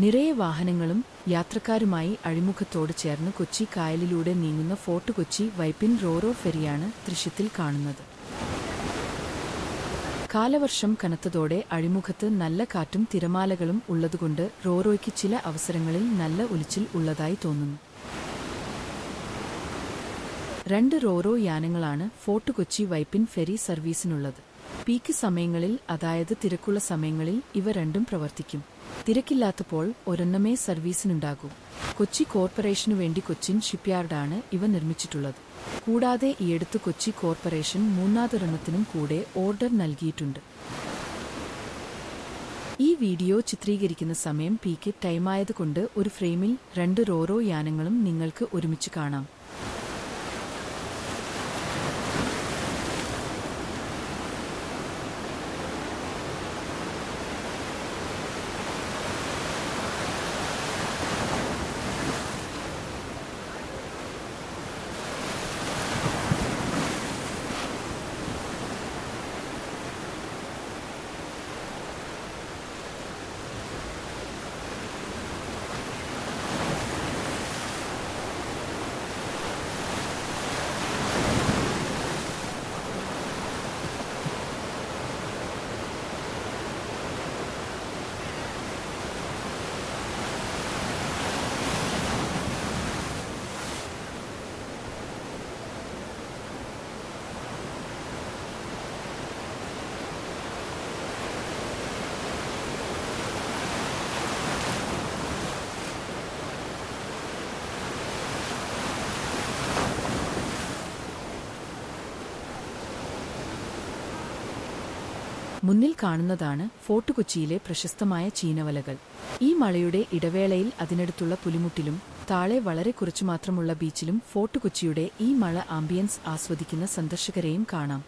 നിറയെ വാഹനങ്ങളും യാത്രക്കാരുമായി അഴിമുഖത്തോട് ചേർന്ന് കൊച്ചി കായലിലൂടെ നീങ്ങുന്ന ഫോർട്ട് കൊച്ചി വൈപ്പിൻ റോറോ ഫെറിയാണ് ദൃശ്യത്തിൽ കാണുന്നത്. കാലവർഷം കനത്തതോടെ അഴിമുഖത്ത് നല്ല കാറ്റും തിരമാലകളും ഉള്ളതുകൊണ്ട് റോറോയ്ക്ക് ചില അവസരങ്ങളിൽ നല്ല ഒലിച്ചിൽ ഉള്ളതായി തോന്നുന്നു. രണ്ട് റോറോ യാനങ്ങളാണ് ഫോർട്ട് കൊച്ചി വൈപ്പിൻ ഫെറി സർവീസിനുള്ളത്. പീക്ക് സമയങ്ങളിൽ അതായത് തിരക്കുള്ള സമയങ്ങളിൽ ഇവ രണ്ടും പ്രവർത്തിക്കും. തിരക്കില്ലാത്തപ്പോൾ ഒരെണ്ണമേ സർവീസിനുണ്ടാകൂ. കൊച്ചി കോർപ്പറേഷനു വേണ്ടി കൊച്ചിൻ ഷിപ്പ്യാർഡാണ് ഇവ നിർമ്മിച്ചിട്ടുള്ളത്. കൂടാതെ ഈയടുത്ത് കൊച്ചി കോർപ്പറേഷൻ മൂന്നാതൊരെണ്ണത്തിനും കൂടെ ഓർഡർ നൽകിയിട്ടുണ്ട്. ഈ വീഡിയോ ചിത്രീകരിക്കുന്ന സമയം പീക്ക് ടൈമായതുകൊണ്ട് ഒരു ഫ്രെയിമിൽ രണ്ട് റോറോ യാനങ്ങളും നിങ്ങൾക്ക് ഒരുമിച്ച് കാണാം. മുന്നിൽ കാണുന്നതാണ് ഫോർട്ട് കൊച്ചിയിലെ പ്രശസ്തമായ ചീനവലകൾ. ഈ മഴയുടെ ഇടവേളയിൽ അതിനടുത്തുള്ള പുലിമുട്ടിലും താഴെ വളരെ കുറച്ചു മാത്രമുള്ള ബീച്ചിലും ഫോർട്ട് കൊച്ചിയുടെ ഈ മഴ ആംബിയൻസ് ആസ്വദിക്കുന്ന സന്ദർശകരെയും കാണാം.